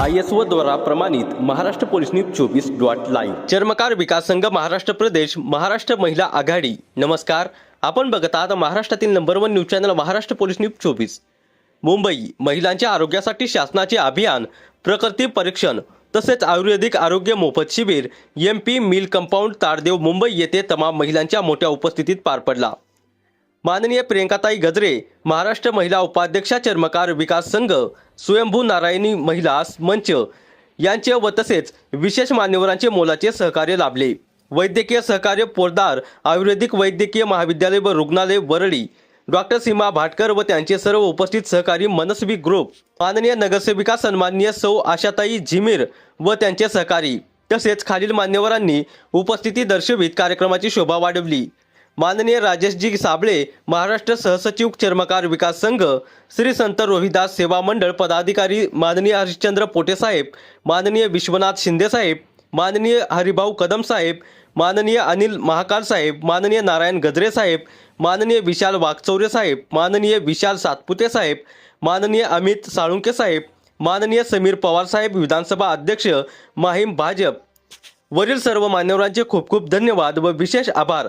I S O द्वारा प्रमाणित Maharashtra police news चोवीस डॉट लाईव्ह. चर्मकार विकास संघ महाराष्ट्र प्रदेश महाराष्ट्र महिला आघाडी. नमस्कार. आपण बघत आहात महाराष्ट्रातील number one news channel Maharashtra police news चोवीस. मुंबई महिलांच्या आरोग्यासाठी शासनाचे अभियान प्रकृती परीक्षण तसेच आयुर्वेदिक आरोग्य मोफत शिबिर एम पी मिल कंपाऊंड ताडदेव मुंबई येथे तमाम महिलांच्या मोठ्या उपस्थितीत पार पडला. माननीय प्रियंकाताई गजरे महाराष्ट्र महिला उपाध्यक्षा चर्मकार विकास संघ स्वयंभू नारायणी महिला मंच यांचे व तसेच विशेष मान्यवरांचे मोलाचे सहकार्य लाभले. वैद्यकीय सहकार्य पोरदार आयुर्वेदिक वैद्यकीय महाविद्यालय व रुग्णालय वरळी डॉक्टर सीमा भाटकर व त्यांचे सर्व उपस्थित सहकारी मनस्वी ग्रुप माननीय नगरसेविका सन्माननीय सौ आशाताई झिमीर व त्यांचे सहकारी तसेच खालील मान्यवरांनी उपस्थिती दर्शवित कार्यक्रमाची शोभा वाढवली. माननीय राजेशजी साबळे महाराष्ट्र सहसचिव चर्मकार विकास संघ श्री संत रोहिदास सेवा मंडळ पदाधिकारी माननीय हरिश्चंद्र पोटे साहेब माननीय विश्वनाथ शिंदे साहेब माननीय हरिभाऊ कदम साहेब माननीय अनिल महाकाल साहेब माननीय नारायण गजरे साहेब माननीय विशाल वाघचौरे साहेब माननीय विशाल सातपुते साहेब माननीय अमित साळुंके साहेब माननीय समीर पवार साहेब विधानसभा अध्यक्ष माहीम भाजप. वरील सर्व मान्यवरांचे खूप खूप धन्यवाद व विशेष आभार.